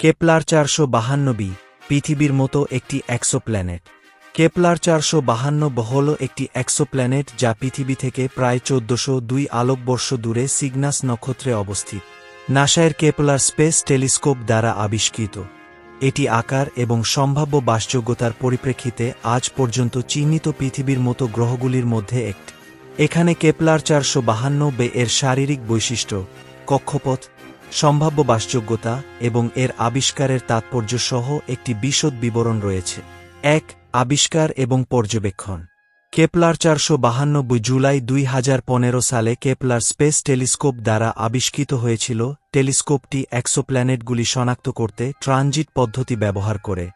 Kepler চারশো বাহান্ন B, পৃথিবীর মতো একটি এক্সোপ্ল্যানেট। কেপলার চারশো বাহান্ন হল একটি এক্সোপ্ল্যানেট যা পৃথিবী থেকে প্রায় চোদ্দশো দুই আলোকবর্ষ দূরে সিগনাস নক্ষত্রে অবস্থিত। নাসায়ের কেপলার স্পেস টেলিস্কোপ দ্বারা আবিষ্কৃত। এটি আকার এবং সম্ভাব্য বাসযোগ্যতার পরিপ্রেক্ষিতে আজ পর্যন্ত চিহ্নিত পৃথিবীর মতো গ্রহগুলির মধ্যে একটি। এখানে কেপলার চারশো বাহান্ন বে এর শারীরিক বৈশিষ্ট্য, কক্ষপথ সম্ভাব্য বাসযোগ্যতা এবং এর আবিষ্কারের তাৎপর্য সহ একটি বিশদ বিবরণ রয়েছে। এক, আবিষ্কার এবং পর্যবেক্ষণ। কেপলার চারশো বাহান্নব্বই জুলাই দুই হাজার পনেরো সালে কেপলার স্পেস টেলিস্কোপ দ্বারা আবিষ্কৃত হয়েছিল। টেলিস্কোপটি একশো প্ল্যানেটগুলি শনাক্ত করতে ট্রানজিট পদ্ধতি ব্যবহার করে।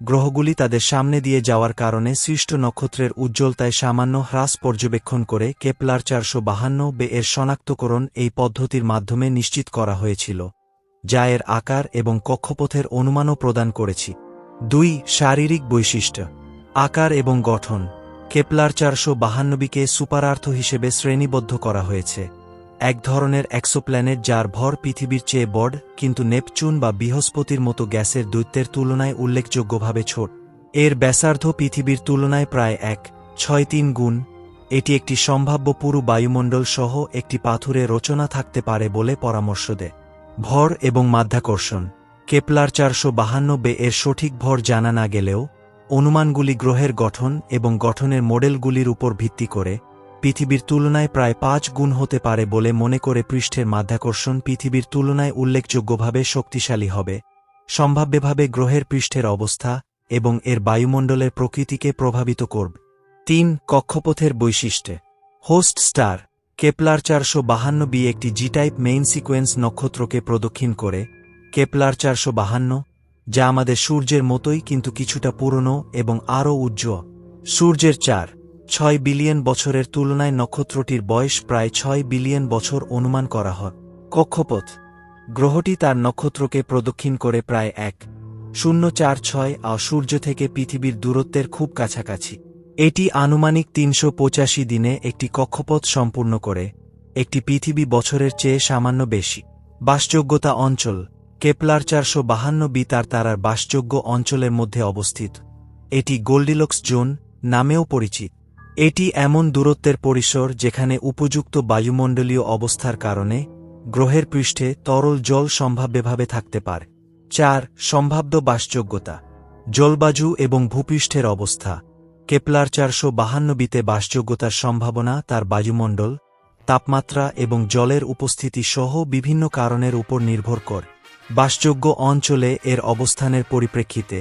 গ্রহগুলি তাদের সামনে দিয়ে যাওয়ার কারণে সৃষ্ট নক্ষত্রের উজ্জ্বলতায় সামান্য হ্রাস পর্যবেক্ষণ করে কেপলার চারশো বাহান্ন বে এর শনাক্তকরণ এই পদ্ধতির মাধ্যমে নিশ্চিত করা হয়েছিল, যা এর আকার এবং কক্ষপথের অনুমানও প্রদান করেছি। দুই, শারীরিক বৈশিষ্ট্য। আকার এবং গঠন। কেপলার চারশো বাহান্নবিকে সুপারার্থ হিসেবে শ্রেণীবদ্ধ করা হয়েছে। এক ধরনের এক্সোপ্ল্যানেট যার ভর পৃথিবীর চেয়ে বড়, কিন্তু নেপচুন বা বৃহস্পতির মতো গ্যাসের দৈত্যের তুলনায় উল্লেখযোগ্যভাবে ছোট। এর ব্যাসার্ধ পৃথিবীর তুলনায় প্রায় এক, ছয় তিন গুণ। এটি একটি সম্ভাব্য পুরু বায়ুমণ্ডল সহ একটি পাথুরে রচনা থাকতে পারে বলে পরামর্শ দেয়। ভর এবং মাধ্যাকর্ষণ। কেপলার চারশো বাহান্ন বে এর সঠিক ভর জানা না গেলেও, অনুমানগুলি গ্রহের গঠন এবং গঠনের মডেলগুলির উপর ভিত্তি করে পৃথিবীর তুলনায় প্রায় পাঁচ গুণ হতে পারে বলে মনে করে পৃষ্ঠের মাধ্যাকর্ষণ পৃথিবীর তুলনায় উল্লেখযোগ্যভাবে শক্তিশালী হবে। সম্ভাব্যভাবে গ্রহের পৃষ্ঠের অবস্থা এবং এর বায়ুমণ্ডলের প্রকৃতিকে প্রভাবিত করবে। তিন, কক্ষপথের বৈশিষ্ট্যে। হোস্ট স্টার, কেপলার চারশো বাহান্ন বি একটি জি টাইপ মেইন সিকোয়েন্স নক্ষত্রকে প্রদক্ষিণ করে, কেপলার চারশো বাহান্ন, যা আমাদের সূর্যের মতোই কিন্তু কিছুটা পুরনো এবং আরও উজ্জ্বল। সূর্যের চার ছয় বিলিয়ন বছরের তুলনায় নক্ষত্রটির বয়স প্রায় ছয় বিলিয়ন বছর অনুমান করা হয়। কক্ষপথ। গ্রহটি তার নক্ষত্রকে প্রদক্ষিণ করে প্রায় এক, শূন্য চার ছয় আর সূর্য থেকে পৃথিবীর দূরত্বের খুব কাছাকাছি। এটি আনুমানিক তিনশো পঁচাশি দিনে একটি কক্ষপথ সম্পূর্ণ করে, একটি পৃথিবী বছরের চেয়ে সামান্য বেশি। বাসযোগ্যতা অঞ্চল। কেপলার চারশো বাহান্ন বি তার তারার বাসযোগ্য অঞ্চলের মধ্যে অবস্থিত। এটি গোল্ডিলক্স জোন নামেও পরিচিত। এটি এমন দূরত্বের পরিসর যেখানে উপযুক্ত বায়ুমণ্ডলীয় অবস্থার কারণে গ্রহের পৃষ্ঠে তরল জল সম্ভাব্যভাবে থাকতে পারে। চার, সম্ভাব্য বাসযোগ্যতা। জলবায়ু এবং ভূপৃষ্ঠের অবস্থা। কেপলার চারশো বাহান্ন বিতে বাসযোগ্যতার সম্ভাবনা তার বায়ুমণ্ডল, তাপমাত্রা এবং জলের উপস্থিতি সহ বিভিন্ন কারণের উপর নির্ভর করে। বাসযোগ্য অঞ্চলে এর অবস্থানের পরিপ্রেক্ষিতে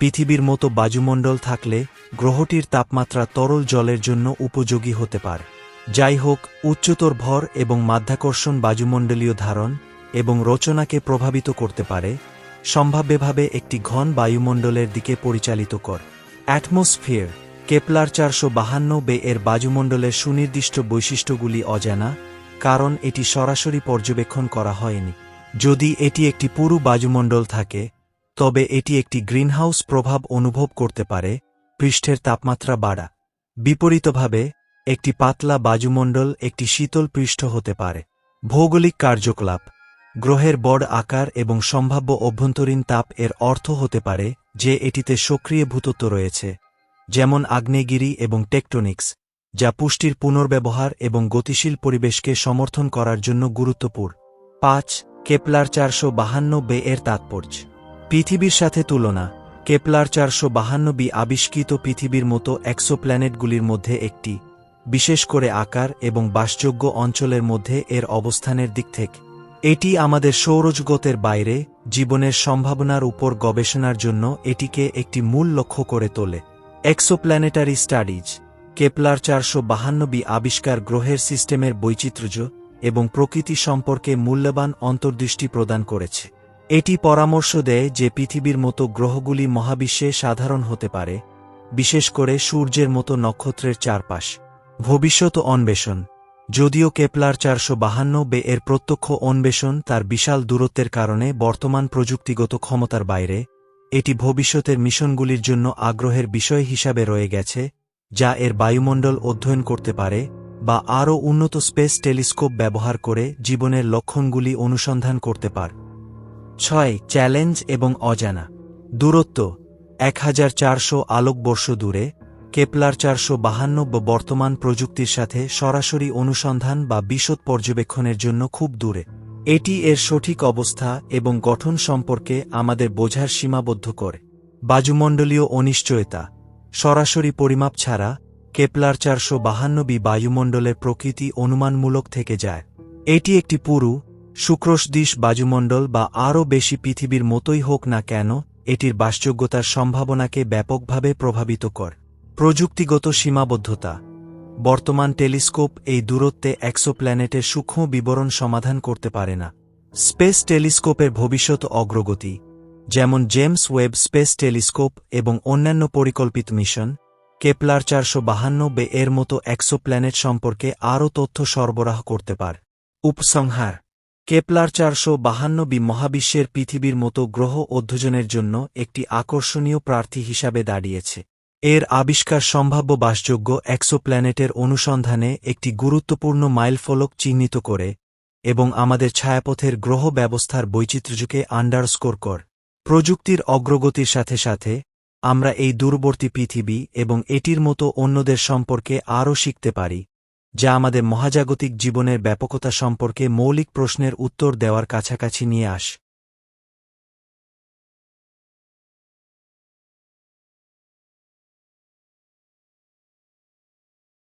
পৃথিবীর মতো বায়ুমণ্ডল থাকলে গ্রহটির তাপমাত্রা তরল জলের জন্য উপযোগী হতে পারে। যাই হোক উচ্চতর ভর এবং মাধ্যাকর্ষণ বায়ুমণ্ডলীয় ধারণ এবং রচনাকে প্রভাবিত করতে পারে, সম্ভাব্যভাবে একটি ঘন বায়ুমণ্ডলের দিকে পরিচালিত কর। অ্যাটমসফিয়ার, কেপলার চারশো বাহান্ন বে এর বায়ুমণ্ডলের সুনির্দিষ্ট বৈশিষ্ট্যগুলি অজানা, কারণ এটি সরাসরি পর্যবেক্ষণ করা হয়নি। যদি এটি একটি পুরু বায়ুমণ্ডল থাকে তবে এটি একটি গ্রিনহাউস প্রভাব অনুভব করতে পারে, পৃষ্ঠের তাপমাত্রা বাড়া। বিপরীতভাবে, একটি পাতলা বাজুমণ্ডল একটি শীতল পৃষ্ঠ হতে পারে। ভৌগোলিক কার্যকলাপ। গ্রহের বড় আকার এবং সম্ভাব্য অভ্যন্তরীণ তাপ এর অর্থ হতে পারে যে এটিতে সক্রিয় ভূতত্ব রয়েছে, যেমন আগ্নেয়গিরি এবং টেকটোনিক্স, যা পুষ্টির পুনর্ব্যবহার এবং গতিশীল পরিবেশকে সমর্থন করার জন্য গুরুত্বপূর্ণ। পাঁচ, কেপলার চারশো বাহান্ন বে এর তাৎপর্য। পৃথিবীর সাথে তুলনা, কেপলার চারশো বাহান্ন বি আবিষ্কৃত পৃথিবীর মতো এক্সোপ্ল্যানেটগুলির মধ্যে একটি, বিশেষ করে আকার এবং বাসযোগ্য অঞ্চলের মধ্যে এর অবস্থানের দিক থেকে। এটি আমাদের সৌরজগতের বাইরে, জীবনের সম্ভাবনার উপর গবেষণার জন্য এটিকে একটি মূল লক্ষ্য করে তোলে। এক্সোপ্ল্যানেটারি স্টাডিজ, কেপলার চারশো বাহান্নবি আবিষ্কার গ্রহের সিস্টেমের বৈচিত্র্য এবং প্রকৃতি সম্পর্কে মূল্যবান অন্তর্দৃষ্টি প্রদান করেছে। এটি পরামর্শ দেয় যে পৃথিবীর মতো গ্রহগুলি মহাবিশ্বে সাধারণ হতে পারে, বিশেষ করে সূর্যের মতো নক্ষত্রের চারপাশ। ভবিষ্যৎ অন্বেষণ। যদিও কেপলার চারশো বাহান্ন বে এর প্রত্যক্ষ অন্বেষণ তার বিশাল দূরত্বের কারণে বর্তমান প্রযুক্তিগত ক্ষমতার বাইরে, এটি ভবিষ্যতের মিশনগুলির জন্য আগ্রহের বিষয় হিসাবে রয়ে গেছে, যা এর বায়ুমণ্ডল অধ্যয়ন করতে পারে বা আরও উন্নত স্পেস টেলিস্কোপ ব্যবহার করে জীবনের লক্ষণগুলি অনুসন্ধান করতে পারে। ছয়, চ্যালেঞ্জ এবং অজানা। দূরত্ব এক হাজার চারশো আলোকবর্ষ দূরে, কেপলার চারশো বাহান্ন বর্তমান প্রযুক্তির সাথে সরাসরি অনুসন্ধান বা বিশদ পর্যবেক্ষণের জন্য খুব দূরে। এটি এর সঠিক অবস্থা এবং গঠন সম্পর্কে আমাদের বোঝার সীমাবদ্ধ করে। বায়ুমণ্ডলীয় অনিশ্চয়তা, সরাসরি পরিমাপ ছাড়া, কেপলার চারশো বাহান্নবি বায়ুমণ্ডলের প্রকৃতি অনুমানমূলক থেকে যায়। এটি একটি পুরু শুক্রসদিশ বাজুমণ্ডল বা আরও বেশি পৃথিবীর মতোই হোক না কেন, এটির বাসযোগ্যতার সম্ভাবনাকে ব্যাপকভাবে প্রভাবিত কর। প্রযুক্তিগত সীমাবদ্ধতা। বর্তমান টেলিস্কোপ এই দূরত্বে এক্সোপ্ল্যানেটের সূক্ষ্ম বিবরণ সমাধান করতে পারে না। স্পেস টেলিস্কোপের ভবিষ্যৎ অগ্রগতি। যেমন জেমস ওয়েব স্পেস টেলিস্কোপ এবং অন্যান্য পরিকল্পিত মিশন, কেপলার চারশো বাহান্ন বে এর মতো এক্সোপ্ল্যানেট সম্পর্কে আরও তথ্য সরবরাহ করতে পার। উপসংহার। কেপলার চারশো বাহান্ন বি মহাবিশ্বের পৃথিবীর মতো গ্রহ অধ্যয়নের জন্য একটি আকর্ষণীয় প্রার্থী হিসাবে দাঁড়িয়েছে। এর আবিষ্কার সম্ভাব্য বাসযোগ্য এক্সোপ্ল্যানেটের অনুসন্ধানে একটি গুরুত্বপূর্ণ মাইলফলক চিহ্নিত করে এবং আমাদের ছায়াপথের গ্রহ ব্যবস্থার বৈচিত্র্যকে আন্ডারস্কোর কর। প্রযুক্তির অগ্রগতির সাথে সাথে, আমরা এই দূরবর্তী পৃথিবী এবং এটির মতো অন্যদের সম্পর্কে আরও শিখতে পারি। যা আমাদের মহাজাগতিক জীবনের ব্যাপকতা সম্পর্কে মৌলিক প্রশ্নের উত্তর দেওয়ার কাছাকাছি নিয়ে আস।